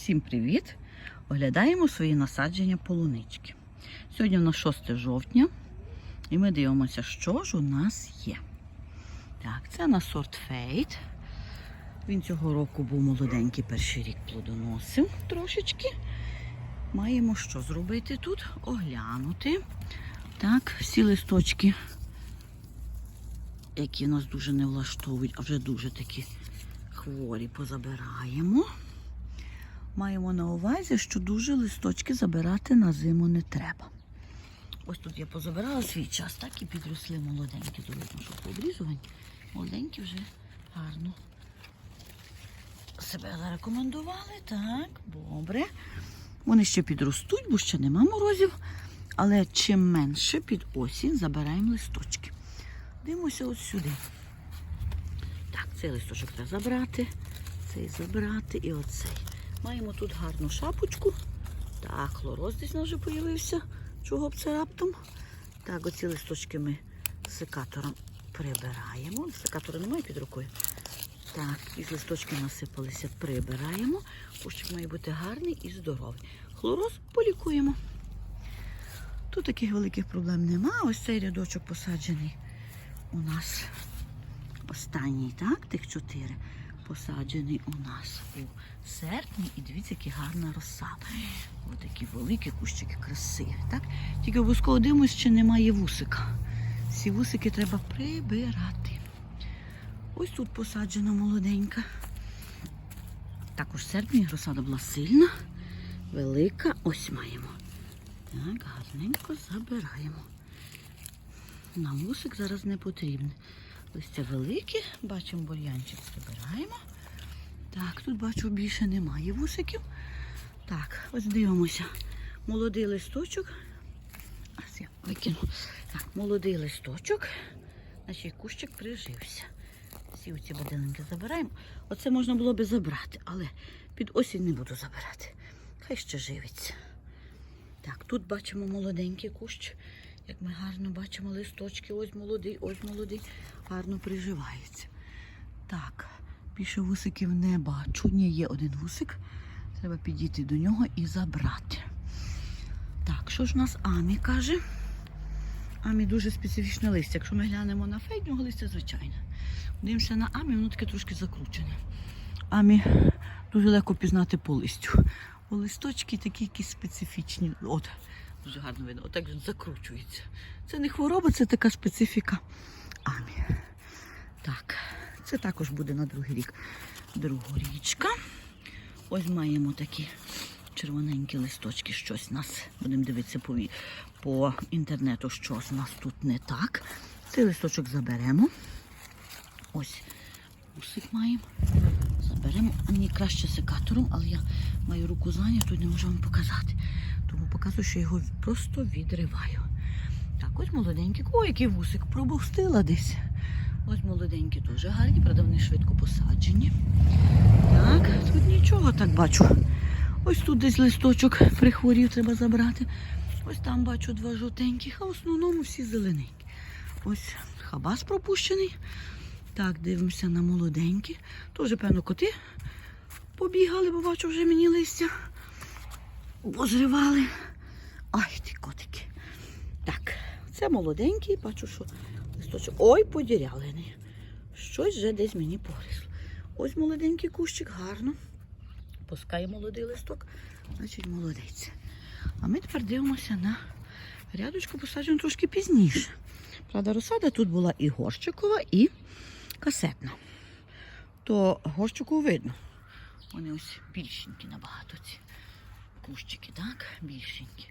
Всім привіт! Оглядаємо свої насадження полунички. Сьогодні у нас 6 жовтня і ми дивимося, що ж у нас є. Так, це на сорт Фейт. Він цього року був молоденький, перший рік плодоносив трошечки. Маємо що зробити тут? Оглянути. Так, всі листочки, які нас дуже не влаштовують, а вже дуже такі хворі, позабираємо. Маємо на увазі, що дуже листочки забирати на зиму не треба. Ось тут я позабирала свій час, так і підросли молоденькі. То видно, що пообрізувані. Молоденькі вже гарно себе зарекомендували. Так, добре. Вони ще підростуть, бо ще нема морозів. Але чим менше під осінь забираємо листочки. Дивимося от сюди. Так, цей листочок треба забрати, цей забрати і оцей. Маємо тут гарну шапочку. Так, хлороз десь вже з'явився. Чого б це раптом? Так, оці листочки ми секатором прибираємо. Секатора немає під рукою. Так, із листочки насипалися, прибираємо. Кущик має бути гарний і здоровий. Хлороз полікуємо. Тут таких великих проблем нема. Ось цей рядочок посаджений у нас останній, так, тих чотири посаджений у нас у серпні. І дивіться, які гарна роса. Ось такі великі кущики красиві. Так? Тільки обов'язково дивимось, чи немає вусика. Всі вусики треба прибирати. Ось тут посаджена молоденька. Також в серпні розсада була сильна, велика. Ось маємо. Так, гарненько забираємо. Нам вусик зараз не потрібен. Листя велике, бачимо бур'янчик забираємо. Так, тут бачу більше немає вусиків. Так, ось дивимося. Молодий листочок. Ось я викину. Так, молодий листочок. Значить, кущик прижився. Всі оці бадилинки забираємо. Оце можна було би забрати, але під осінь не буду забирати. Хай ще живиться. Так, тут бачимо молоденький кущ. Як ми гарно бачимо листочки, ось молодий, ось молодий, гарно приживається. Так, більше вусиків не бачу. Ні, є один вусик. Треба підійти до нього і забрати. Так, що ж у нас Амі каже? Амі дуже специфічне листя. Якщо ми глянемо на фейк, в нього листя звичайне. Дивимося на Амі, воно таке трошки закручене. Амі дуже легко пізнати по листю. Бо листочки такі якісь специфічні. От, дуже гарно видно, отак він закручується. Це не хвороба, це така специфіка Амі. Так, це також буде на другий рік. Другорічка. Ось маємо такі червоненькі листочки. Щось нас. Будемо дивитися по, по інтернету, що з нас тут не так. Цей листочок заберемо. Ось усик маємо. Заберемо. Мені краще секатором, але я маю руку зайняту і не можу вам показати. Тому показую, що його просто відриваю. Так, ось молоденький. О, який вусик пробустила десь. Ось молоденькі дуже гарні, правда, вони швидко посаджені. Так, тут нічого так бачу. Ось тут десь листочок прихворів, треба забрати. Ось там бачу два жовтеньких, а в основному всі зелененькі. Ось хабас пропущений. Так, дивимося на молоденькі. Теж, певно, коти побігали, бо бачу вже мені листя. Позривали. Ай, ті котики. Це молоденький, бачу, що листочок. Ой, подірялений. Щось вже десь мені погризло. Ось молоденький кущик, гарно. Пускає молодий листок, значить молодець. А ми тепер дивимося на рядочку посаджену трошки пізніше. Правда, розсада тут була і горщикова, і касетна. То горщику видно. Вони ось більшенькі набагато ці кущики, так? Більшенькі.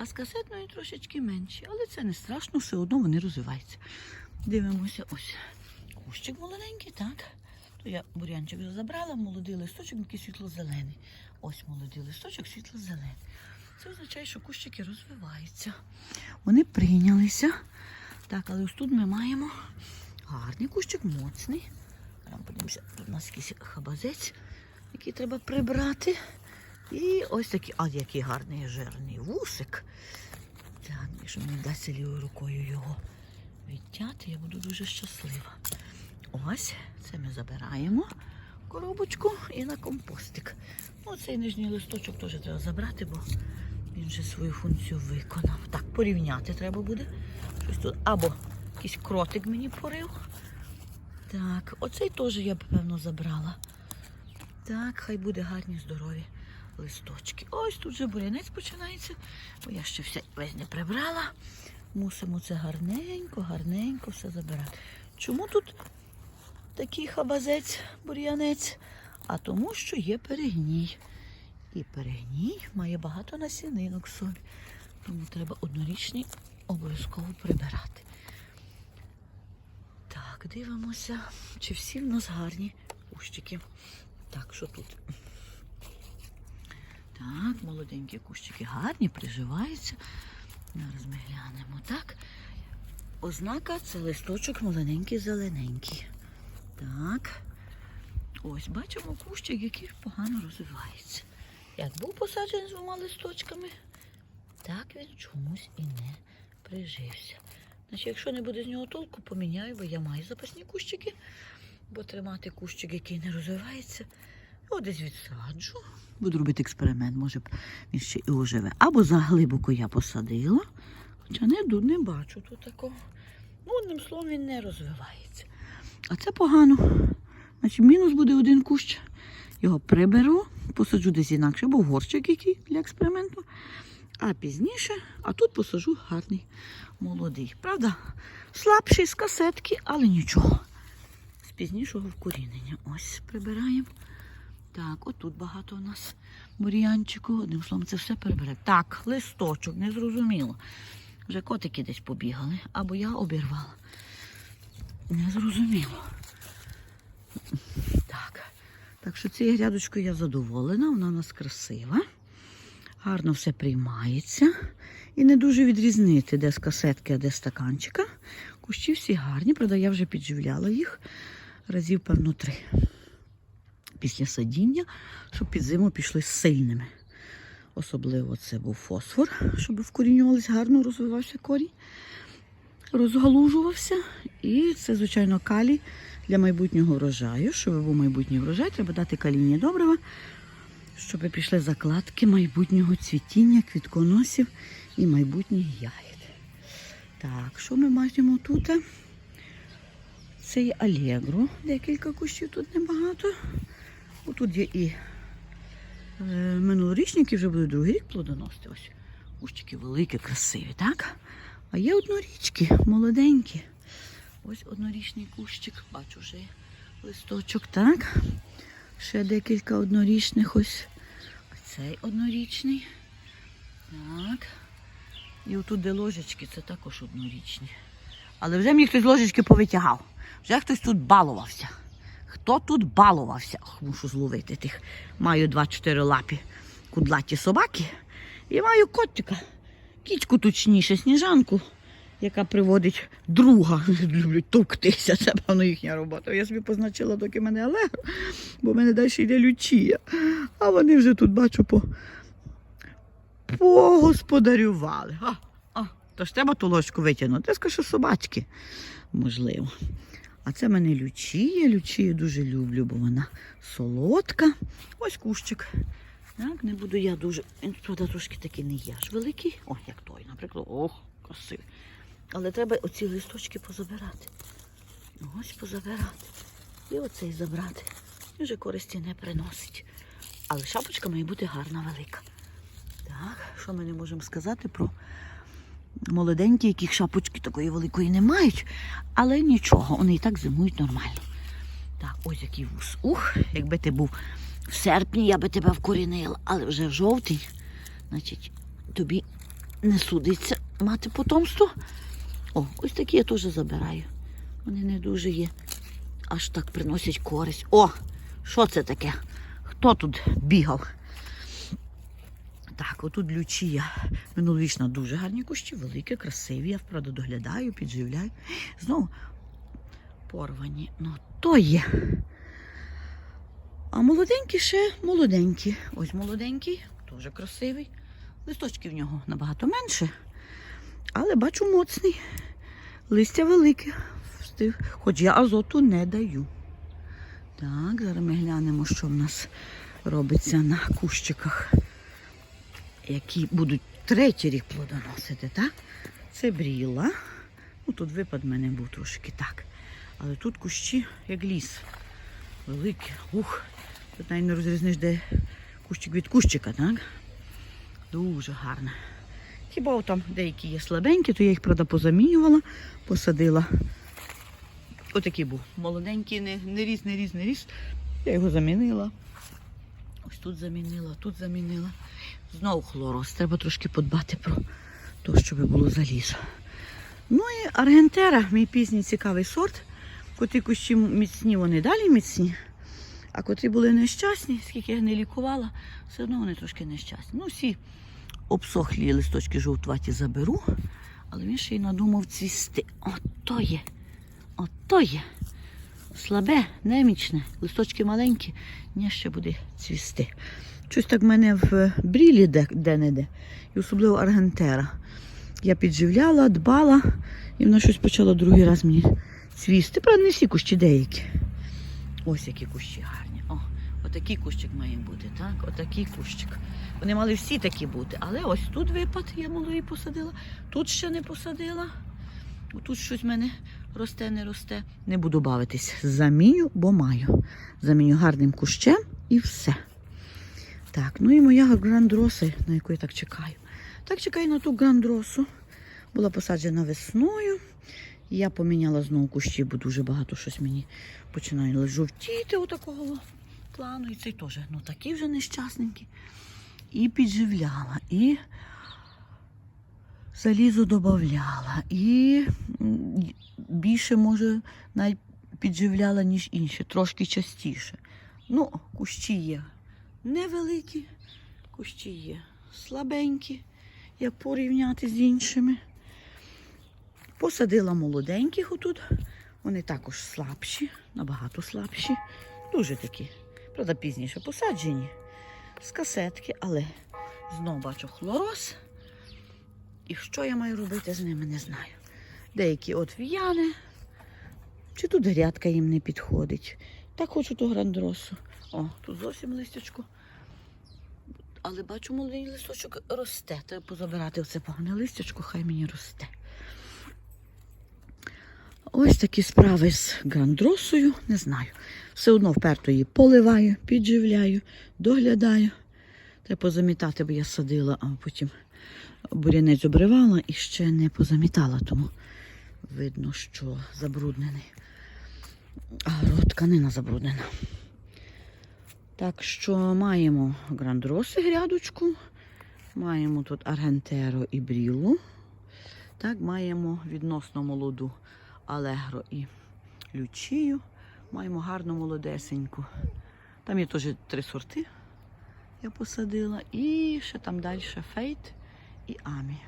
А з касетної трошечки менші. Але це не страшно, все одно вони розвиваються. Дивимося, ось кущик молоденький, так? То я бурянчик забрала, молодий листочок, який світло-зелений. Ось молодий листочок, світло-зелений. Це означає, що кущики розвиваються. Вони прийнялися. Так, але ось тут ми маємо гарний кущик, моцний. Подивимося, тут у нас якийсь хабазець, який треба прибрати. І ось такий, а який гарний жирний вусик. Так, якщо мені вдасться лівою рукою його відтяти, я буду дуже щаслива. Ось, це ми забираємо. коробочку і на компостик. Ну, цей нижній листочок теж треба забрати, бо він вже свою функцію виконав. Так, порівняти треба буде. Щось тут. Або якийсь кротик мені порив. Так, оцей теж я б, певно, забрала. Так, хай буде гарні, здорові листочки. Ось тут вже бурянець починається, бо я ще все весь не прибрала. Мусимо це гарненько, гарненько все забирати. Чому тут такий хабазець, бур'янець? А тому, що є перегній. І перегній має багато насінинок собі. Тому треба однорічний обов'язково прибирати. Так, дивимося, чи всі в нас гарні кущики. Так, що тут? Так, молоденькі кущики гарні, приживаються. Зараз ми глянемо. Так. Ознака це листочок маленький, зелененький. Так. Ось бачимо кущик, який погано розвивається. Як був посаджений з двома листочками, так він чомусь і не прижився. Значить, якщо не буде з нього толку, поміняю, бо я маю запасні кущики, бо тримати кущик, який не розвивається, його десь відсаджу. Буду робити експеримент, може б він ще і оживе. Або заглибоко я посадила, хоча не, не бачу тут такого. Ну, одним словом, він не розвивається. А це погано. Значить, мінус буде один кущ. Його приберу, посаджу десь інакше, бо горщик який для експерименту. А пізніше, а тут посаджу гарний молодий. Правда, слабший з касетки, але нічого. З пізнішого вкорінення. Ось прибираємо. Так, отут багато у нас бур'янчику. Одним словом, це все перебере. Так, листочок, не зрозуміло. Вже котики десь побігали, або я обірвала. Не зрозуміло. Так. Так що цією грядочкою я задоволена, вона у нас красива. Гарно все приймається. І не дуже відрізнити, де з касетки, а де з стаканчика. Кущі всі гарні, правда, я вже підживляла їх разів, певно, три. Після садіння, щоб під зиму пішли сильними. Особливо це був фосфор, щоб вкорінювалися, гарно розвивався корінь, розгалужувався. І це, звичайно, калій для майбутнього врожаю. Щоб був майбутній врожай, треба дати калійні добрива, щоб пішли закладки майбутнього цвітіння, квітконосів і майбутніх ягід. Так, що ми маємо тут? Це є алегро, декілька кущів тут небагато. Тут є і е, минулорічні, які вже будуть другий рік плодоносити. Ось кущики великі, красиві, так? А є однорічки, молоденькі. Ось однорічний кущик, бачу вже листочок, так? Ще декілька однорічних ось. Цей однорічний. Так. І отут, де ложечки, це також однорічні. Але вже мені хтось ложечки повитягав. Вже хтось тут балувався. Хто тут балувався? Мушу зловити тих. Маю два-чотири лапі кудлаті собаки. І маю котика. Кічку точніше, сніжанку, яка приводить друга. Люблять товктися, це певно їхня робота. Я собі позначила, доки мене Алегро, бо в мене далі йде лючія. А вони вже тут бачу по погосподарювали. А, а, то ж треба ту ложку витягнути. Я скажу, що собачки, можливо. А це мене лючія. Лючію дуже люблю, бо вона солодка. Ось кущик. Так, не буду я дуже. Він правда трошки такий не є аж великий. О, як той, наприклад. Ох, красивий. Але треба оці листочки позабирати. Ось позабирати. І оцей забрати. Він вже користі не приносить. Але шапочка має бути гарна, велика. Так, що ми не можемо сказати про молоденькі, яких шапочки такої великої не мають, але нічого, вони і так зимують нормально. Так, ось який вус. Ух, якби ти був в серпні, я би тебе вкорінила, але вже в жовтень, значить, тобі не судиться мати потомство. О, ось такі я теж забираю. Вони не дуже є. Аж так приносять користь. О, що це таке? Хто тут бігав? Так, отут лючія. Минулорічна дуже гарні кущі, великі, красиві. Я вправду доглядаю, підживляю. Знову порвані. Ну, то є. А молоденькі ще молоденькі. Ось молоденький, теж красивий. Листочки в нього набагато менше, але бачу моцний. Листя велике. Хоч я азоту не даю. Так, зараз ми глянемо, що в нас робиться на кущиках, які будуть третій рік плодоносити, так? Це бріла. Ну, тут випад в мене був трошки так. Але тут кущі, як ліс. Великі. Ух. Тут навіть не розрізниш, де кущик від кущика, так? Дуже гарно. Хіба там деякі є слабенькі, то я їх, правда, позамінювала, посадила. Отакий був. Молоденький, не, не ріс, не ріс, не ріс. Я його замінила. Ось тут замінила, тут замінила. Знову хлорос. Треба трошки подбати про те, щоб було залізо. Ну і аргентера, мій пізній цікавий сорт. Коти кущі міцні, вони далі міцні. А котрі були нещасні, скільки я не лікувала, все одно вони трошки нещасні. Ну, всі обсохлі листочки жовтваті заберу, але він ще й надумав цвісти. Ото є. Ото є. Слабе, немічне, листочки маленькі, ні ще буде цвісти. Щось так в мене в брілі де- де-не-де, і особливо аргентера. Я підживляла, дбала, і вона щось почала другий раз мені цвісти. Правда, не всі кущі деякі. Ось які кущі гарні. О, отакий кущик має бути, так? Отакий кущик. Вони мали всі такі бути. Але ось тут випад, я малої посадила, тут ще не посадила. Тут щось в мене росте, не росте. Не буду бавитись. Заміню, бо маю. Заміню гарним кущем і все. Так, ну і моя грандроса, на яку я так чекаю. Так чекаю на ту грандросу. Була посаджена весною. Я поміняла знову кущі, бо дуже багато щось мені починає жовтіти у такого плану. І цей теж ну, такий вже нещасненький. І підживляла, і залізо додавала, і більше, може, навіть підживляла, ніж інші, трошки частіше. Ну, кущі є невеликі, кущі є слабенькі, як порівняти з іншими. Посадила молоденьких отут. Вони також слабші, набагато слабші. Дуже такі. Правда, пізніше посаджені з касетки, але знову бачу хлороз. І що я маю робити з ними, не знаю. Деякі от в'яне, чи тут грядка їм не підходить. Так хочу ту грандросу. О, тут зовсім листячко. Але бачу, молодий листочок росте. Треба позабирати оце погане листячко, хай мені росте. Ось такі справи з грандросою, не знаю. Все одно вперто її поливаю, підживляю, доглядаю. Треба позамітати, бо я садила, а потім бурянець обривала і ще не позамітала, тому видно, що забруднений. А тканина забруднена. Так що маємо грандроси грядочку, маємо тут аргентеро і брілу. Так, маємо відносно молоду алегро і лючію. Маємо гарну молодесеньку. Там є теж три сорти. Я посадила. І ще там далі фейт і амі.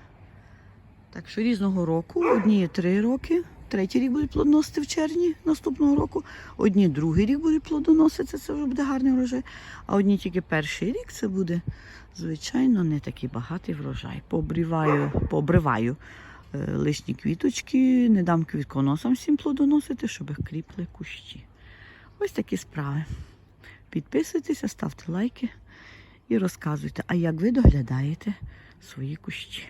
Так що різного року, одні три роки, третій рік будуть плодоносити в червні наступного року, одні другий рік будуть плодоносити, це вже буде гарний врожай. А одні тільки перший рік це буде, звичайно, не такий багатий врожай. Пообріваю, пообриваю е, лишні квіточки, не дам квітконосам всім плодоносити, щоб кріпли кущі. Ось такі справи. Підписуйтеся, ставте лайки і розказуйте, а як ви доглядаєте свої кущі.